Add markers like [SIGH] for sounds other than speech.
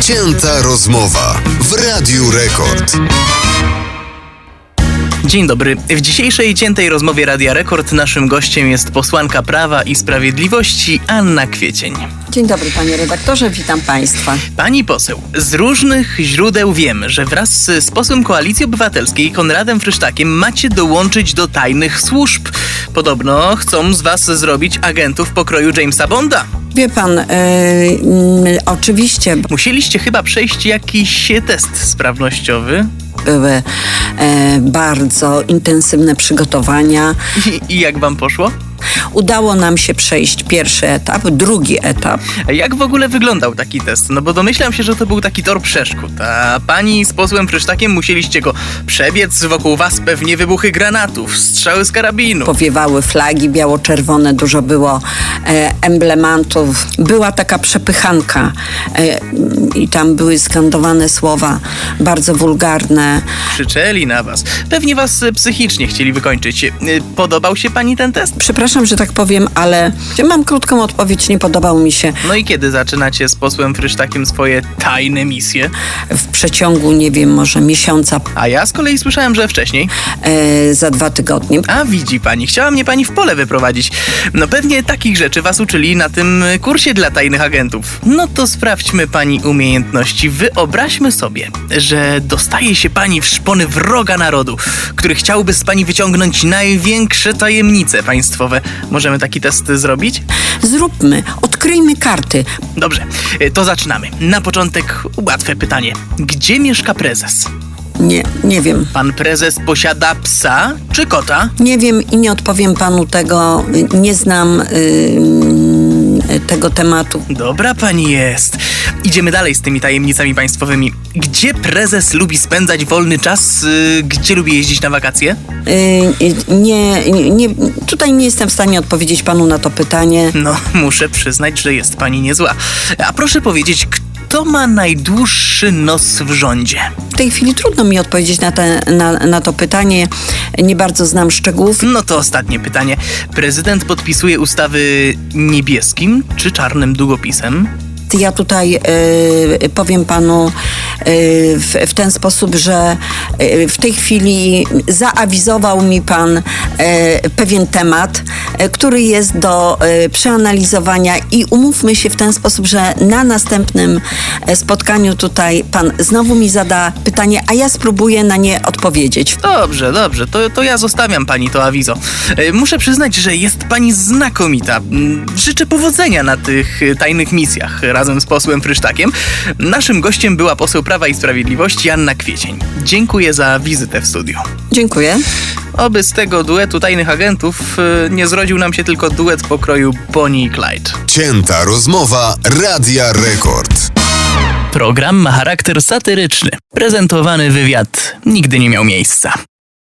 Cięta rozmowa w Radiu Rekord. Dzień dobry. W dzisiejszej ciętej rozmowie Radia Rekord naszym gościem jest posłanka Prawa i Sprawiedliwości Anna Kwiecień. Dzień dobry panie redaktorze, witam państwa. Pani poseł, z różnych źródeł wiemy, że wraz z z posłem Koalicji Obywatelskiej Konradem Frysztakiem macie dołączyć do tajnych służb. Podobno chcą z was zrobić agentów pokroju Jamesa Bonda. Wie pan, e, mm, oczywiście Musieliście chyba przejść jakiś test sprawnościowy. były e, bardzo intensywne przygotowania. I, [LAUGHS] I jak wam poszło? Udało nam się przejść pierwszy etap, drugi etap. A Jak w ogóle wyglądał taki test? No bo domyślam się, że to był taki tor przeszkód, a pani z posłem Frysztakiem musieliście go przebiec, wokół was pewnie wybuchy granatów, strzały z karabinu. Powiewały flagi biało-czerwone, dużo było e, emblematów. Była taka przepychanka e, i tam były skandowane słowa bardzo wulgarne. Krzyczeli na was. Pewnie was psychicznie chcieli wykończyć. Podobał się pani ten test? Przepraszam, że tak powiem, ale mam krótką odpowiedź, nie podobał mi się. No i kiedy zaczynacie z posłem Frysztakiem swoje tajne misje? W przeciągu, nie wiem, może miesiąca, A ja z kolei słyszałem, że wcześniej. e, za dwa tygodnie. A widzi pani, chciała mnie pani w pole wyprowadzić. No pewnie takich rzeczy was uczyli na tym kursie dla tajnych agentów. No to sprawdźmy pani umiejętności. Wyobraźmy sobie, że dostaje się pani w szpony wroga narodu, który chciałby z pani wyciągnąć największe tajemnice państwowe. Możemy taki test zrobić? Zróbmy, odkryjmy karty. Dobrze, y, to zaczynamy. Na początek łatwe pytanie. Gdzie mieszka prezes? Nie, nie wiem. Pan prezes posiada psa czy kota? Nie wiem i nie odpowiem panu tego. Nie znam y, tego tematu. Dobra pani jest. Idziemy dalej z tymi tajemnicami państwowymi. Gdzie prezes lubi spędzać wolny czas? Yy, gdzie lubi jeździć na wakacje? Y, y, nie, nie, tutaj nie jestem w stanie odpowiedzieć panu na to pytanie. No, [LAUGHS] muszę przyznać, że jest pani niezła. A proszę powiedzieć, kto ma najdłuższy nos w rządzie? W tej chwili trudno mi odpowiedzieć na, te, na, na to pytanie. Nie bardzo znam szczegółów. No to ostatnie pytanie. Prezydent podpisuje ustawy niebieskim czy czarnym długopisem? Ja tutaj y, powiem panu y, w, w ten sposób, że y, w tej chwili zaawizował mi pan pewien temat, który jest do y, przeanalizowania i umówmy się w ten sposób, że na następnym y, spotkaniu tutaj pan znowu mi zada pytanie, a ja spróbuję na nie odpowiedzieć. Dobrze, dobrze, to, to ja zostawiam pani to awizo. E, Muszę przyznać, że jest pani znakomita. Mm, Życzę powodzenia na tych e, tajnych misjach razem z posłem Frysztakiem. Naszym gościem była poseł Prawa i Sprawiedliwości Anna Kwiecień. Dziękuję za wizytę w studiu. Dziękuję. Oby z tego duetu tajnych agentów e, nie zrodził nam się tylko duet pokroju Bonnie i Clyde. Cięta rozmowa Radia Rekord. Program ma charakter satyryczny. Prezentowany wywiad nigdy nie miał miejsca.